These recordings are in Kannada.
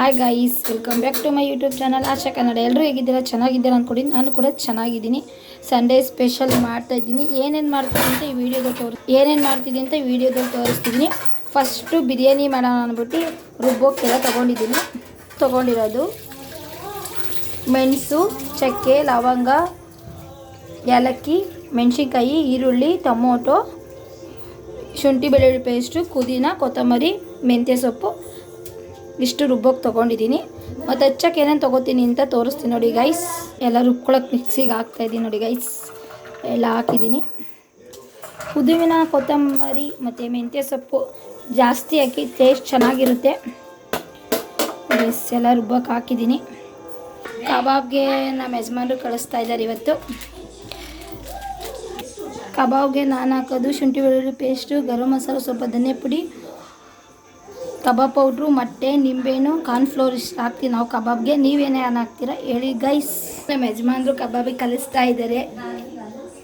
Hi guys welcome back to my YouTube channel Asha Kannada. ಎಲ್ಲರೂ ಹೇಗಿದ್ದೀರಾ? ಚೆನ್ನಾಗಿದ್ದೀರಾ ಅಂದ್ಕೊಡಿ ನಾನು ಕೂಡ ಚೆನ್ನಾಗಿದ್ದೀನಿ. ಸಂಡೇ ಸ್ಪೆಷಲ್ ಮಾಡ್ತಾ ಇದ್ದೀನಿ. ಏನೇನು ಮಾಡ್ತೀನಿ ಅಂತ ಈ ವಿಡಿಯೋದಲ್ಲಿ ತೋರಿಸ್ ಏನೇನು ಮಾಡ್ತಿದ್ದೀನಿ ಅಂತ ಈ ವಿಡಿಯೋದಲ್ಲಿ ತೋರಿಸ್ತಿದ್ದೀನಿ. ಫಸ್ಟು ಬಿರಿಯಾನಿ ಮಾಡೋಣ ಅಂದ್ಬಿಟ್ಟು ರುಬ್ಬೋಕ್ಕೆಲ್ಲ ತೊಗೊಂಡಿದ್ದೀನಿ. ತೊಗೊಂಡಿರೋದು ಮೆಣಸು, ಚಕ್ಕೆ, ಲವಂಗ, ಏಲಕ್ಕಿ, ಮೆಣಸಿನ್ಕಾಯಿ, ಈರುಳ್ಳಿ, ಟೊಮೊಟೊ, ಶುಂಠಿ ಬೆಳ್ಳುಳ್ಳಿ ಪೇಸ್ಟು ಪುದೀನ, ಕೊತ್ತಂಬರಿ, ಮೆಂತ್ಯ ಸೊಪ್ಪು. ಇಷ್ಟು ರುಬ್ಬೋಕೆ ತೊಗೊಂಡಿದ್ದೀನಿ ಮತ್ತು ಹಚ್ಚಕ್ಕೆ ಏನೇನು ತೊಗೋತೀನಿ ಅಂತ ತೋರಿಸ್ತೀನಿ ನೋಡಿ ಗೈಸ್ ಎಲ್ಲ ರುಬ್ಕೊಳಕ್ಕೆ ಮಿಕ್ಸಿಗೆ ಹಾಕ್ತಾಯಿದ್ದೀನಿ ನೋಡಿ ಗೈಸ್ ಎಲ್ಲ ಹಾಕಿದ್ದೀನಿ ಪುದೀನ ಕೊತ್ತಂಬರಿ ಮತ್ತು ಮೆಂತ್ಯ ಸೊಪ್ಪು ಜಾಸ್ತಿ ಹಾಕಿ ಟೇಸ್ಟ್ ಚೆನ್ನಾಗಿರುತ್ತೆ. ಗೈಸ್ ಎಲ್ಲ ರುಬ್ಬಕ್ಕೆ ಹಾಕಿದ್ದೀನಿ ಕಬಾಬ್ಗೆ ನಮ್ಮ ಯಜಮಾನರು ಕಳಿಸ್ತಾ ಇದ್ದಾರೆ ಇವತ್ತು. ಕಬಾಬ್ಗೆ ನಾನು ಹಾಕೋದು ಶುಂಠಿ ಬೆಳ್ಳುಳ್ಳಿ ಪೇಸ್ಟು ಗರಂ ಮಸಾಲೆ, ಸ್ವಲ್ಪ ಧನಿಯಾ ಪುಡಿ ಕಬಾಬ್ ಪೌಡ್ರು, ಮೊಟ್ಟೆ, ನಿಂಬೆಹಣ್ಣು ಕಾರ್ನ್ಫ್ಲೋರ್ ಇಷ್ಟು ಹಾಕ್ತೀವಿ. ನಾವು ಕಬಾಬ್ಗೆ ನೀವೇನೇ ಏನು ಹಾಕ್ತೀರಾ? ಹೇಳಿ ಗೈಸ್ ನಮ್ಮ ಯಜಮಾನ್ರು ಕಬಾಬಿಗೆ ಕಲಿಸ್ತಾ ಇದ್ದಾರೆ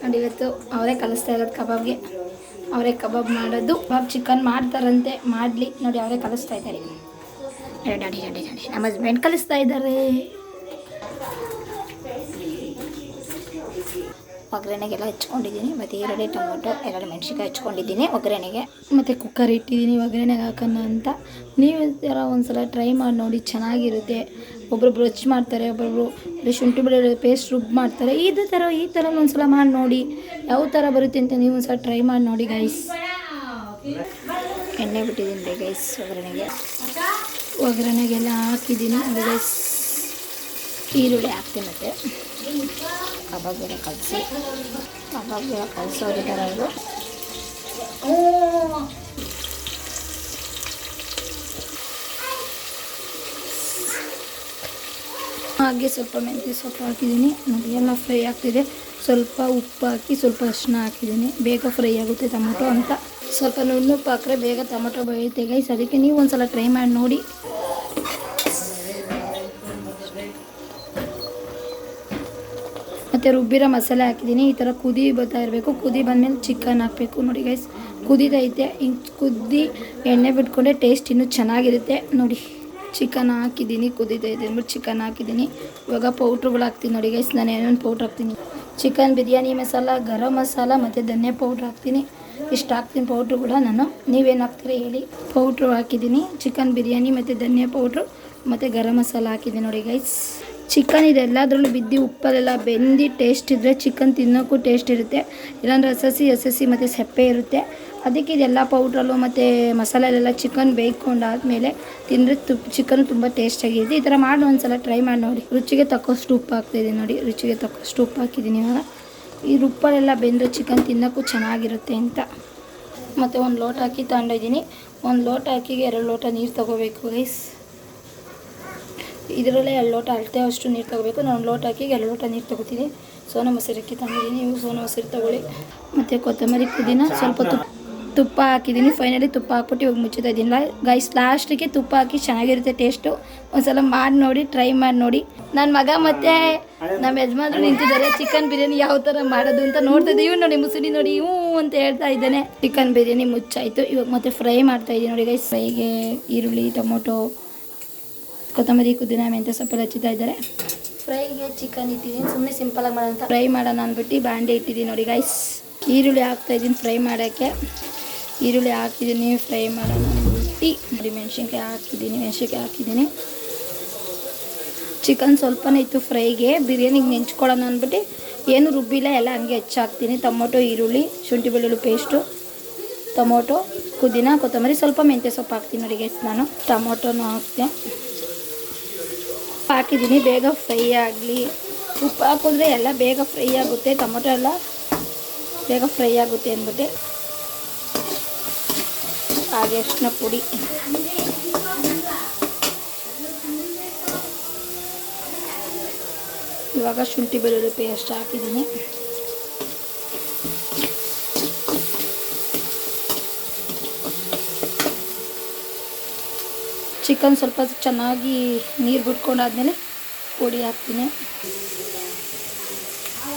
ನೋಡಿ, ಇವತ್ತು ಅವರೇ ಕಲಿಸ್ತಾ ಇರೋದು ಕಬಾಬ್ಗೆ. ಅವರೇ ಕಬಾಬ್ ಮಾಡೋದು. ಕಬಾಬ್ ಚಿಕನ್ ಮಾಡ್ತಾರಂತೆ. ಮಾಡಲಿ. ನೋಡಿ, ಅವರೇ ಕಲಿಸ್ತಾ ಇದ್ದಾರೆ. ನೋಡಿ ನೋಡಿ ನೋಡಿ ನಮ್ಮ ಹಸ್ಬೆಂಡ್ ಕಲಿಸ್ತಾ ಇದ್ದಾರೆ. ಒಗ್ಗರಣೆಗೆಲ್ಲ ಹಚ್ಕೊಂಡಿದ್ದೀನಿ. ಮತ್ತು ಈರುಳ್ಳಿ, ಟೊಮೊಟೊ, ಎರಡು ಮೆಣಸಿನ್ಕಾಯಿ ಹಚ್ಕೊಂಡಿದ್ದೀನಿ ಒಗ್ಗರಣೆಗೆ. ಮತ್ತು ಕುಕ್ಕರ್ ಇಟ್ಟಿದ್ದೀನಿ ಒಗ್ಗರಣೆಗೆ ಹಾಕೋಣ ಅಂತ. ನೀವು ಥರ ಒಂದು ಸಲ ಟ್ರೈ ಮಾಡಿ ನೋಡಿ, ಚೆನ್ನಾಗಿರುತ್ತೆ. ಒಬ್ಬೊಬ್ರು ರುಚಿ ಮಾಡ್ತಾರೆ ಒಬ್ಬೊಬ್ರು ಶುಂಠಿ ಬೆಳ್ಳುಳ್ಳಿ ಪೇಸ್ಟ್ ರುಬ್ ಮಾಡ್ತಾರೆ. ಇದೇ ಥರ, ಈ ಥರ ಒಂದ್ಸಲ ಮಾಡಿ ನೋಡಿ. ಯಾವ ಥರ ಬರುತ್ತೆ ಅಂತ ನೀವು ಒಂದ್ಸಲ ಟ್ರೈ ಮಾಡಿ ನೋಡಿ ಗೈಸ್ ಎಣ್ಣೆ ಬಿಟ್ಟಿದ್ದೀನಿ ರೀ ಗೈಸ್ ಒಗ್ಗರಣೆಗೆ. ಒಗ್ಗರಣೆಗೆಲ್ಲ ಹಾಕಿದ್ದೀನಿ ಗೈಸ್ ಈರುಳ್ಳಿ ಹಾಕ್ತೀನಿ ಕಬಾಬ್ ಬೇರೆ ಕಲಸಿ. ಗಿಡ ಕಲಸೋರಿದ್ದಾರೆ ಅವರು ಹಾಗೆ ಸ್ವಲ್ಪ ಮೆಂತ್ಯ ಸೊಪ್ಪು ಹಾಕಿದ್ದೀನಿ. ಎಲ್ಲ ಫ್ರೈ ಆಗ್ತಿದೆ. ಸ್ವಲ್ಪ ಉಪ್ಪು ಹಾಕಿ ಸ್ವಲ್ಪ ಅರಿಶಿನ ಹಾಕಿದ್ದೀನಿ. ಬೇಗ ಫ್ರೈ ಆಗುತ್ತೆ ಟೊಮೊಟೊ ಅಂತ. ಸ್ವಲ್ಪ ನುಣ್ಣುಪ್ಪು ಹಾಕಿದ್ರೆ ಬೇಗ ಟೊಮೊಟೊ ಬೆಳೆಯುತ್ತೆ ಗೈಸ್ ಅದಕ್ಕೆ ನೀವು ಒಂದ್ಸಲ ಟ್ರೈ ಮಾಡಿ ನೋಡಿ. ಮತ್ತು ರುಬ್ಬಿರೋ ಮಸಾಲೆ ಹಾಕಿದ್ದೀನಿ. ಈ ಥರ ಕುದಿ ಬರ್ತಾ ಇರಬೇಕು. ಕುದಿ ಬಂದಮೇಲೆ ಚಿಕನ್ ಹಾಕಬೇಕು. ನೋಡಿ ಗೈಸ್ ಕುದಿದೈತೆ ಹಿಂಗೆ ಕುದ್ದಿ ಎಣ್ಣೆ ಬಿಟ್ಕೊಂಡೆ ಟೇಸ್ಟ್ ಇನ್ನೂ ಚೆನ್ನಾಗಿರುತ್ತೆ. ನೋಡಿ, ಚಿಕನ್ ಹಾಕಿದ್ದೀನಿ. ಕುದಿದೈತೆ ಅಂದ್ಬಿಟ್ಟು ಚಿಕನ್ ಹಾಕಿದ್ದೀನಿ. ಇವಾಗ ಪೌಡ್ರುಗಳು ಹಾಕ್ತೀನಿ. ನೋಡಿ ಗೈಸ್ ನಾನು ಏನೇನು ಪೌಡ್ರ್ ಹಾಕ್ತೀನಿ. ಚಿಕನ್ ಬಿರಿಯಾನಿ ಮಸಾಲ, ಗರಂ ಮಸಾಲ ಮತ್ತು ಧನಿಯಾ ಪೌಡ್ರ್ ಹಾಕ್ತೀನಿ. ಇಷ್ಟು ಹಾಕ್ತೀನಿ ಪೌಡ್ರು ಕೂಡ ನಾನು. ನೀವೇನು ಹಾಕ್ತೀರ ಹೇಳಿ. ಪೌಡ್ರು ಹಾಕಿದ್ದೀನಿ. ಚಿಕನ್ ಬಿರಿಯಾನಿ ಮತ್ತು ಧನಿಯಾ ಪೌಡ್ರು ಮತ್ತು ಗರಂ ಮಸಾಲ ಹಾಕಿದ್ದೀನಿ. ನೋಡಿ ಗೈಸ್ ಚಿಕನ್ ಇದೆಲ್ಲದರಲ್ಲೂ ಬಿದ್ದು ಉಪ್ಪಲ್ಲೆಲ್ಲ ಬೆಂದು ಟೇಸ್ಟ್ ಇದ್ದರೆ ಚಿಕನ್ ತಿನ್ನೋಕ್ಕೂ ಟೇಸ್ಟ್ ಇರುತ್ತೆ. ಇಲ್ಲಾಂದರೆ ಹಸಸಿ ಹಸಸಿ ಮತ್ತು ಸೆಪ್ಪೆ ಇರುತ್ತೆ. ಅದಕ್ಕೆ ಇದೆಲ್ಲ ಪೌಡ್ರಲ್ಲು ಮತ್ತು ಮಸಾಲೆಲೆಲ್ಲ ಚಿಕನ್ ಬೇಯ್ಕೊಂಡಾದ್ಮೇಲೆ ತಿಂದರೆ ತುಪ್ಪ ಚಿಕನ್ ತುಂಬ ಟೇಸ್ಟಾಗಿರುತ್ತೆ ಈ ಥರ ಮಾಡಿ ಒಂದ್ಸಲ ಟ್ರೈ ಮಾಡಿ ನೋಡಿ. ರುಚಿಗೆ ತಕ್ಕಷ್ಟು ಉಪ್ಪು ಹಾಕ್ತಿದೆ ನೋಡಿ. ರುಚಿಗೆ ತಕ್ಕಷ್ಟು ಉಪ್ಪು ಹಾಕಿದ್ದೀನಿ ಇವಾಗ. ಈ ಉಪ್ಪಲ್ಲೆಲ್ಲ ಬೆಂದರೆ ಚಿಕನ್ ತಿನ್ನೋಕ್ಕೂ ಚೆನ್ನಾಗಿರುತ್ತೆ ಅಂತ. ಮತ್ತು ಒಂದು ಲೋಟ ಹಾಕಿ ತಗೊಂಡಿದ್ದೀನಿ. ಒಂದು ಲೋಟ ಅಕ್ಕಿಗೆ ಎರಡು ಲೋಟ ನೀರು ತೊಗೋಬೇಕು ಗೈಸ್ ಇದರಲ್ಲೇ ಎರಡು ಲೋಟ ಅಳತೆ ಅಷ್ಟು ನೀರು ತಗೋಬೇಕು. ನಾನು ಲೋಟ ಹಾಕಿ ಎರಡು ಲೋಟ ನೀರು ತಗೋತೀನಿ. ಸೋನಾ ಅಕ್ಕಿ ತಂದಿದ್ದೀನಿ ನೀವು ಸೋನಾ ಮೊಸರು ತಗೊಳ್ಳಿ. ಮತ್ತು ಕೊತ್ತಂಬರಿ ಪುದೀನ ಸ್ವಲ್ಪ ತುಪ್ಪ ತುಪ್ಪ ಹಾಕಿದ್ದೀನಿ. ಫೈನಲಿ ತುಪ್ಪ ಹಾಕ್ಬಿಟ್ಟು ಇವಾಗ ಮುಚ್ಚುತ್ತಾ ಇದ್ದೀನಿ. ಗೈಸ್ ಲಾಸ್ಟಿಗೆ ತುಪ್ಪ ಹಾಕಿ ಚೆನ್ನಾಗಿರುತ್ತೆ ಟೇಸ್ಟು ಒಂದ್ಸಲ ಮಾಡಿ ನೋಡಿ ಟ್ರೈ ಮಾಡಿ ನೋಡಿ. ನನ್ನ ಮಗ ಮತ್ತು ನಮ್ಮ ಯಜಮಾನ್ರು ನಿಂತಿದ್ದಾರೆ. ಚಿಕನ್ ಬಿರಿಯಾನಿ ಯಾವ ಥರ ಮಾಡೋದು ಅಂತ ನೋಡ್ತಾ ಇದ್ದೀವಿ ನೋಡಿ ಮುಸುಡಿ ನೋಡಿ, ಹ್ಞೂ ಅಂತ ಹೇಳ್ತಾ ಇದ್ದಾನೆ. ಚಿಕನ್ ಬಿರಿಯಾನಿ ಮುಚ್ಚಾಯಿತು. ಇವಾಗ ಮತ್ತೆ ಫ್ರೈ ಮಾಡ್ತಾ ಇದ್ದೀನಿ ನೋಡಿ ಗೈಸ್ ಫ್ರೈಗೆ ಈರುಳ್ಳಿ, ಟೊಮೊಟೊ ಕೊತ್ತಂಬರಿ ಕುದಿನ ಮೆಂತ್ಯ ಸೊಪ್ಪೆಲ್ಲ ಹಚ್ಚುತ್ತಾ ಇದ್ದಾರೆ? ಫ್ರೈಗೆ ಚಿಕನ್ ಇಟ್ಟಿದ್ದೀನಿ ಸುಮ್ಮನೆ ಸಿಂಪಲಾಗಿ ಮಾಡೋಣ ಫ್ರೈ ಮಾಡೋಣ ಅಂದ್ಬಿಟ್ಟು ಬಾಂಡೆ ಇಟ್ಟಿದ್ದೀನಿ ನೋಡಿ ಗೈಸ್ ಈರುಳ್ಳಿ ಹಾಕ್ತಾಯಿದ್ದೀನಿ ಫ್ರೈ ಮಾಡೋಕ್ಕೆ. ಈರುಳ್ಳಿ ಹಾಕಿದ್ದೀನಿ ಫ್ರೈ ಮಾಡೋಣ ಅಂದ್ಬಿಟ್ಟು. ನೋಡಿ ಮೆಣಸಿನ್ಕಾಯಿ ಹಾಕಿದ್ದೀನಿ ಮೆಣಸಿನ್ಕಾಯಿ ಹಾಕಿದ್ದೀನಿ. ಚಿಕನ್ ಸ್ವಲ್ಪನೇ ಇತ್ತು ಫ್ರೈಗೆ ಬಿರಿಯಾನಿಗೆ ನೆಂಚ್ಕೊಳ್ಳೋಣ ಅಂದ್ಬಿಟ್ಟು. ಏನು ರುಬ್ಬಿಲ್ಲ ಎಲ್ಲ ಹಂಗೆ ಹೆಚ್ಚಾಕ್ತೀನಿ. ಟೊಮೊಟೊ ಈರುಳ್ಳಿ ಶುಂಠಿ ಬೆಳ್ಳುಳ್ಳಿ ಪೇಸ್ಟು ಟೊಮೊಟೊ ಪುದೀನ ಕೊತ್ತಂಬರಿ ಸ್ವಲ್ಪ ಮೆಂತ್ಯ ಸೊಪ್ಪು ಹಾಕ್ತೀನಿ ನೋಡಿ ಗೈಸ್ ನಾನು. ಟೊಮೊಟೊನೂ ಹಾಕ್ತೆ. ಹಾಕಿದ್ದೀನಿ, ಬೇಗ ಫ್ರೈ ಆಗಲಿ. ಉಪ್ಪು ಹಾಕಿದ್ರೆ ಎಲ್ಲ ಬೇಗ ಫ್ರೈ ಆಗುತ್ತೆ, ಟೊಮೊಟೊ ಎಲ್ಲ ಬೇಗ ಫ್ರೈ ಆಗುತ್ತೆ ಅಂದ್ಬಿಟ್ಟು. ಹಾಗೆ ಅರಿಶಿನ ಪುಡಿ. ಇವಾಗ ಶುಂಠಿ ಬೆಳ್ಳುಳ್ಳಿ ಪೇಸ್ಟ್ ಹಾಕಿದ್ದೀನಿ. ಚಿಕನ್ ಸ್ವಲ್ಪ ಚೆನ್ನಾಗಿ ನೀರು ಬಿಟ್ಕೊಂಡಾದ್ಮೇಲೆ ಪುಡಿ ಹಾಕ್ತೀನಿ.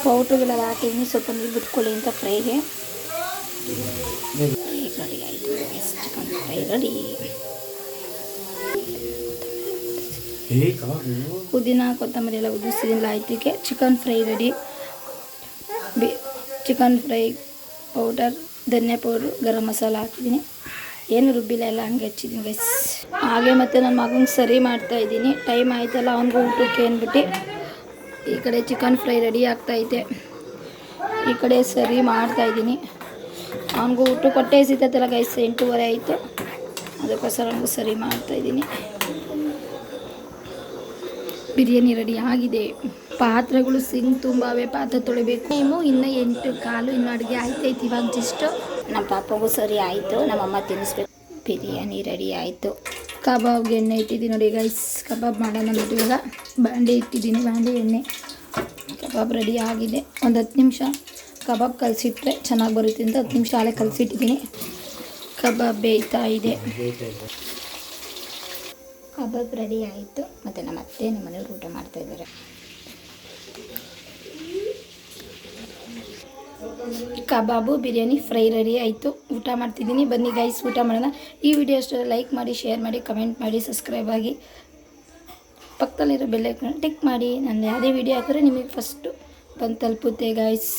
ಪೌಡ್ರುಗಳೆಲ್ಲ ಹಾಕಿದ್ದೀನಿ ಸ್ವಲ್ಪ ನೀರು ಬಿಟ್ಕೊಳ್ಳಿ ಅಂತ ಫ್ರೈಗೆ ರೆಡಿ ಆಯಿತು. Chicken fry ready. ಪುದೀನ ಕೊತ್ತಂಬರಿ ಎಲ್ಲ ಉದಿಸಿದಿಲ್ಲ ಆಯ್ತಿಗೆ ಚಿಕನ್ ಫ್ರೈ ರೆಡಿ. ಬಿ ಚಿಕನ್ ಫ್ರೈ ಪೌಡರ್ ಧನ್ಯ ಪೌಡ್ರು ಗರಂ ಮಸಾಲ ಹಾಕಿದ್ದೀನಿ ಏನು ರುಬ್ಬಿಲ್ಲ ಎಲ್ಲ ಹಂಗೆ ಹಚ್ಚಿದ್ದೀನಿ ಗೈಸ್ ಹಾಗೆ ಮತ್ತು ನನ್ನ ಮಗನಿಗೆ ಸರಿ ಮಾಡ್ತಾ ಇದ್ದೀನಿ. ಟೈಮ್ ಆಯ್ತಲ್ಲ, ಅವನಿಗೂ ಊಟಕ್ಕೆ ಅಂದ್ಬಿಟ್ಟು ಈ ಕಡೆ ಚಿಕನ್ ಫ್ರೈ ರೆಡಿ ಆಗ್ತೈತೆ ಈ ಕಡೆ ಸರಿ ಮಾಡ್ತಾಯಿದ್ದೀನಿ ಅವನಿಗೂ ಊಟ ಕೊಟ್ಟೆ ಸಿಗ್ತೈತಲ್ಲ ಗೈಸ್ ಎಂಟೂವರೆ ಆಯಿತು. ಅದಕ್ಕೋಸ್ಕರ ಅವನಿಗೂ ಸರಿ ಮಾಡ್ತಾಯಿದ್ದೀನಿ ಬಿರಿಯಾನಿ ರೆಡಿ ಆಗಿದೆ. ಪಾತ್ರೆಗಳು ಸಿಂಗ್ ತುಂಬಾವೆ, ಪಾತ್ರೆ ತೊಳಿಬೇಕು. ನೀವು ಇನ್ನೂ ಎಂಟು, ಕಾಲು ಇನ್ನೂ ಅಡುಗೆ ಆಯ್ತೈತಿ ಇವಾಗ ಜಸ್ಟ್ ನಮ್ಮ ಪಾಪಗೂ ಸರಿ ಆಯಿತು. ನಮ್ಮಮ್ಮ ತಿನ್ನಿಸ್ಬೇಕು. ಬಿರಿಯಾನಿ ರೆಡಿ ಆಯಿತು. ಕಬಾಬ್ಗೆ ಎಣ್ಣೆ ಇಟ್ಟಿದ್ದೀನಿ ನೋಡಿ ಗೈಸ್ ಕಬಾಬ್ ಮಾಡೋಣ ನೋಡಿ ಇವಾಗ. ಬಾಂಡೆ ಇಟ್ಟಿದ್ದೀನಿ, ಬಾಂಡೆ ಎಣ್ಣೆ. ಕಬಾಬ್ ರೆಡಿ ಆಗಿದೆ. ಒಂದು ಹತ್ತು ನಿಮಿಷ ಕಬಾಬ್ ಕಲಸಿಟ್ರೆ ಚೆನ್ನಾಗಿ ಬರುತ್ತೆ ಅಂತ ಹತ್ತು ನಿಮಿಷ ಹಾಲೆ ಕಲಸಿಟ್ಟಿದ್ದೀನಿ. ಕಬಾಬ್ ಬೇಯ್ತಾ ಇದೆ. ಕಬಾಬ್ ರೆಡಿ ಆಯಿತು. ಮತ್ತು ನಮ್ಮ ಅತ್ತೆ ನಮ್ಮ ಊಟ ಮಾಡ್ತಾ ಕಬಾಬು, ಬಿರಿಯಾನಿ, ಫ್ರೈ ರೆಡಿ ಆಯಿತು. ಊಟ ಮಾಡ್ತಿದ್ದೀನಿ. ಬನ್ನಿ ಗೈಸ್ ಊಟ ಮಾಡೋಣ. ಈ ವಿಡಿಯೋ ಅಷ್ಟು ಲೈಕ್ ಮಾಡಿ ಶೇರ್ ಮಾಡಿ ಕಮೆಂಟ್ ಮಾಡಿ ಸಬ್ಸ್ಕ್ರೈಬ್ ಆಗಿ. ಪಕ್ಕದಲ್ಲಿರೋ ಬೆಲ್ಲೈಕನ್ ಟಿಕ್ ಮಾಡಿ. ನಾನು ಯಾವುದೇ ವಿಡಿಯೋ ಹಾಕಿದ್ರೆ ನಿಮಗೆ ಫಸ್ಟು ಬಂದು ತಲುಪುತ್ತೆ ಗೈಸ್